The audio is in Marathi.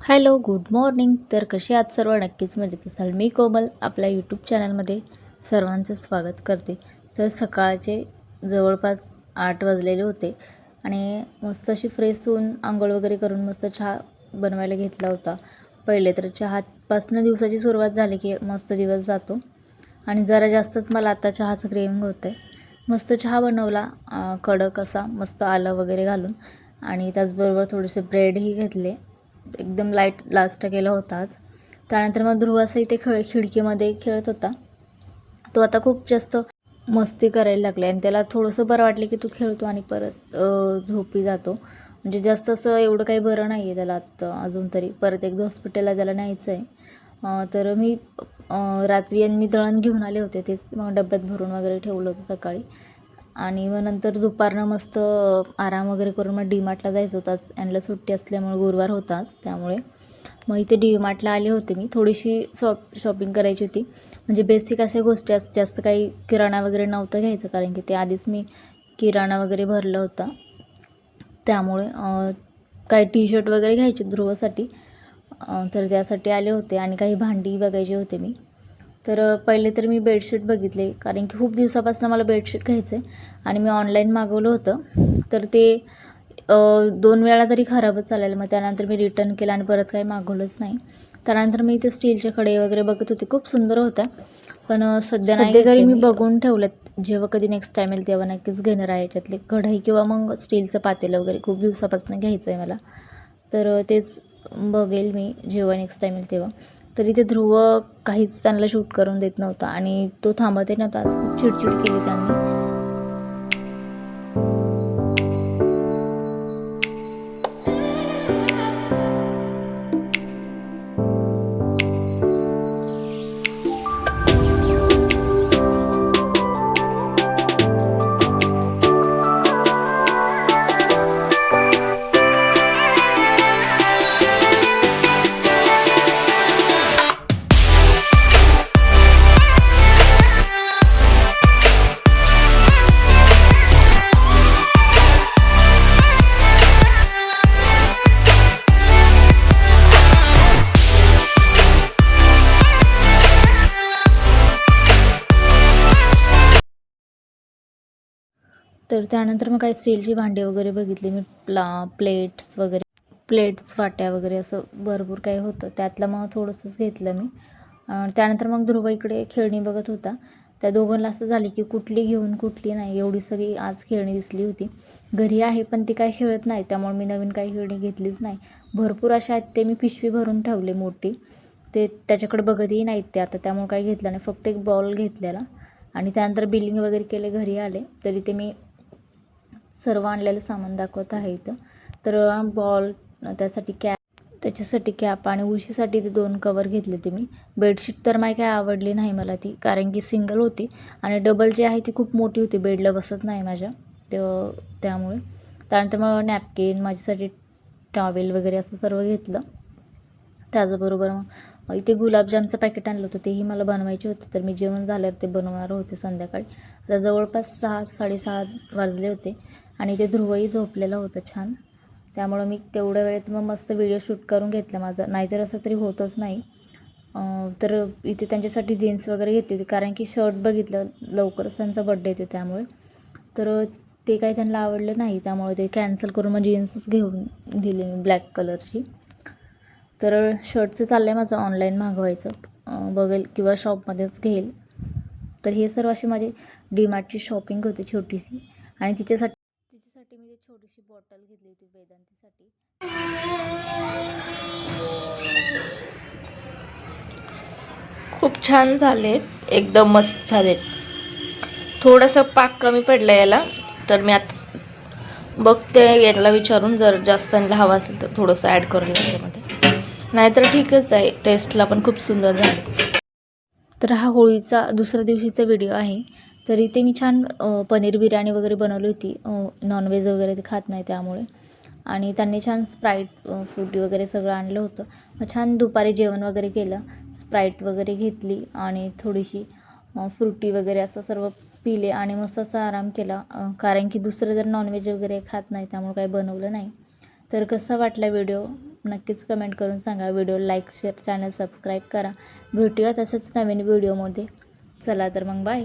Hello good morning. तर कशी आहात सर्व? नक्कीच मजेत असाल. मी कोमल आपल्या यूट्यूब चॅनलमध्ये सर्वांचं स्वागत करते. तर सकाळचे जवळपास आठ वाजलेले होते आणि मस्त अशी फ्रेश होऊन आंघोळ वगैरे करून मस्त चहा बनवायला घेतला होता. पहिले तर चहापासनं दिवसाची सुरुवात झाली की मस्त दिवस जातो. आणि जरा जास्तच मला आता चहाचं क्रेविंग होतं आहे मस्त चहा बनवला कडक असा मस्त आलं वगैरे घालून. आणि त्याचबरोबर थोडेसे ब्रेडही घेतले. एकदम लाइट लास्ट केला होताच. त्यानंतर मग ध्रुवासही ते खेळ खिडकीमध्ये खेळत होता. तो आता खूप जास्त मस्ती करायला लागला आणि त्याला थोडंसं बरं वाटलं की तू खेळतो आणि परत झोपी जातो. म्हणजे जास्त असं एवढं काही बरं नाही आहे त्याला आत्ता अजून तरी. परत एकदा हॉस्पिटलला त्याला न्यायचं आहे तर मी रात्री यांनी दळण घेऊन आले होते. तेच मग डब्यात भरून वगैरे ठेवलं होतं सकाळी. आणि मग नंतर दुपारनं मस्त आराम वगैरे करून मग डीमार्टला जायचं होताच. यांना सुट्टी असल्यामुळे गुरुवार होताच त्यामुळे. मग इथे डीमार्टला आले होते मी. थोडीशी शॉप शॉपिंग करायची होती. म्हणजे बेसिक अशा गोष्टी असं जास्त काही किराणा वगैरे नव्हतं घ्यायचं कारण की ते आधीच मी किराणा वगैरे भरला होता. त्यामुळे काही टी शर्ट वगैरे घ्यायचे ध्रुवासाठी. तर त्यासाठी आले होते. आणि काही भांडी बघायचे होते मी. तर पहिले तर मी बेडशीट बघितले कारण की खूप दिवसापासून मला बेडशीट घ्यायचं आहे आणि मी ऑनलाईन मागवलं होतं. तर ते दोन वेळा तरी खराबच चालेल मग त्यानंतर मी रिटर्न केलं आणि परत काही मागवलंच नाही. त्यानंतर मी ते स्टीलचे खडे वगैरे बघत होते खूप सुंदर होत्या. पण सध्या सध्या तरी मी बघून ठेवलेत जेव्हा कधी नेक्स्ट टाईम येईल तेव्हा नक्कीच घेणार आहे याच्यातले कढई किंवा मग स्टीलचं पातेलं वगैरे खूप दिवसापासून घ्यायचं आहे मला. तर तेच बघेल मी जेव्हा नेक्स्ट टाईम येईल तेव्हा. तरी ते ध्रुव काहीच त्यांना शूट करून देत नव्हता आणि तो थांबतही नव्हता. आज खूप चिडचिड केली त्यांनी. तर त्यानंतर मग काही स्टीलची भांडी वगैरे बघितली मी प्ला प्लेट्स वगैरे प्लेट्स वाट्या वगैरे असं भरपूर काही होतं. त्यातलं मग थोडंसंच घेतलं मी. त्यानंतर मग ध्रुव इकडे खेळणी बघत होता. त्या दोघांना असं झाली की कुठली घेऊन कुठली नाही एवढी सगळी आज खेळणी दिसली होती. घरी आहे पण ती काही खेळत नाही त्यामुळे मी नवीन काही खेळणी घेतलीच नाही. भरपूर अशा आहेत ते मी पिशवी भरून ठेवले मोठी. ते त्याच्याकडे बघतही नाहीत ते आता त्यामुळे काही घेतलं नाही. फक्त एक बॉल घेतलेला. आणि त्यानंतर बिलिंग वगैरे केले घरी आले. तरी ते मी सर्व आणलेलं सामान दाखवत आहे इथं. तर बॉल त्यासाठी कॅप त्याच्यासाठी कॅप आणि उशीसाठी ते दोन कवर घेतले ते मी. बेडशीट तर माही काय आवडली नाही मला ती कारण की सिंगल होती आणि डबल जी आहे ती खूप मोठी होती बेडला बसत नाही माझ्या. त्यामुळे. त्यानंतर मग नॅपकिन माझ्यासाठी टॉवेल वगैरे असं सर्व घेतलं. त्याचबरोबर मग इथे गुलाबजामचं पॅकेट आणलं होतं तेही मला बनवायचे होते. तर मी जेवण झाल्यावर ते बनवणार होते संध्याकाळी. आता जवळपास सहा साडेसहा वाजले होते. आणि ते ध्रुवही झोपलेलं होतं छान. त्यामुळं मी तेवढ्या वेळेत मग मस्त व्हिडिओ शूट करून घेतला माझा. नाहीतर असं तरी होतच नाही. तर इथे त्यांच्यासाठी जीन्स वगैरे घेतली होती. कारण की शर्ट बघितलं लवकरच त्यांचा बड्डे येते त्यामुळे. तर ते काही त्यांना आवडलं नाही. त्यामुळे ते कॅन्सल करून मग जीन्सच घेऊन दिली मी ब्लॅक कलरची तर शर्टचं चाललं आहे माझं ऑनलाईन मागवायचं. बघेल किंवा शॉपमध्येच घेईल. तर हे सर्व अशी माझी डीमार्टची शॉपिंग होती छोटीशी. आणि तिच्यासाठी एक छोटीशी बॉटल घेतली होती वेदांतीसाठी. खूप छान झालेत. एकदम मस्त झालेत. थोडंसं पाक कमी पडलं याला तर मी आता बघते याला विचारून जर जास्त यांना हवा असेल तर थोडंसं ॲड करून याच्यामध्ये. नाहीतर ठीकच आहे टेस्टला पण खूप सुंदर झाले. तर हा होळीचा दुसऱ्या दिवशीचा व्हिडिओ आहे. तर इथे मी छान पनीर बिर्याणी वगैरे बनवली होती. नॉनव्हेज वगैरे ते खात नाही त्यामुळे. आणि त्यांनी छान स्प्राईट फ्रुटी वगैरे सगळं आणलं होतं. मग छान दुपारी जेवण वगैरे केलं. स्प्राईट वगैरे घेतली आणि थोडीशी फ्रुटी वगैरे असं सर्व पिले आणि मस्त असा आराम केला. कारण की दुसरं जर नॉनव्हेज वगैरे खात नाही त्यामुळे काही बनवलं नाही. तर कसा वाटला व्हिडिओ नक्कीच कमेंट करून सांगा. Video like share channel subscribe करा. भेटूया तसंच नवीन व्हिडिओमध्ये चला तर मग बाय